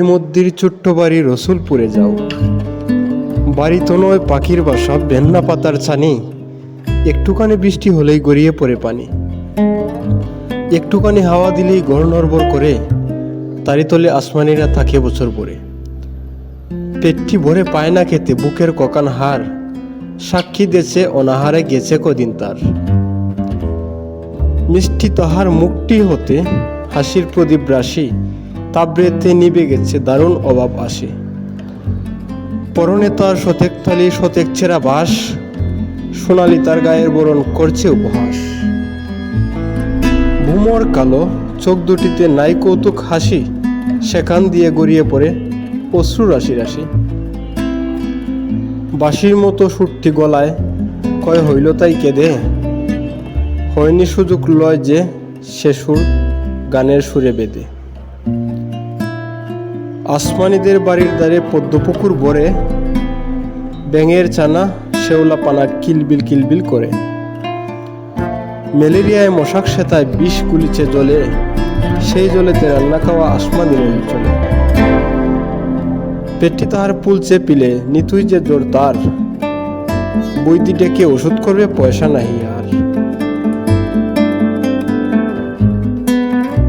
হিমদ্দির ছোট্ট বাড়ি রসুলপুরে যাও। বাড়ি তো নয়, পাখির বাসা ভেন্না পাতার ছানি। একটুখানি বৃষ্টি হলেই গড়িয়ে পড়ে পানি। একটুখানি হাওয়া দিলেই গড় নড়বড় করে, তারি তলে আসমানিরা থাকে বছর পরে পেটটি ভরে পায় না খেতে, বুকের ককান হার। সাক্ষী দেছে অনাহারে গেছে কদিন তার। মিষ্টি তাহার মুখটি হতে হাসির প্রদীপ রাশি। তাবড়েতে নিবে গেছে, দারুণ অভাব আসে। পরনে তার শতেক থালি শতেক ছেঁড়া বাস সোনালি তার গায়ের বরণ করছে উপহাস। ভুমর কালো, চোখ দুটিতে নাই কৌতুক হাসি, সেখান দিয়ে গড়িয়ে পড়ে অশ্রু রাশি রাশি। বাঁশির মতো সুরটি গলায়, কয় হইল তাই কেঁদে? হয়নি সুযোগ লয় যে সে সুর গানের সুরে বেঁধে। আসমানিদের বাড়ির দ্বারে পদ্মপুকুর ভরে ব্যাঙের চানা শেওলা পানা কিলবিল কিলবিল করে। ম্যালেরিয়ায় মশাক সেতায় বিষ গুলিছে জলে, সেই জলেতে রান্না খাওয়া আসমানির অঞ্চলে। পেটটি তাহার পিলে, নিতুই যে জোর তার বৈদি ডেকে ওষুধ করবে পয়সা নাহি আর।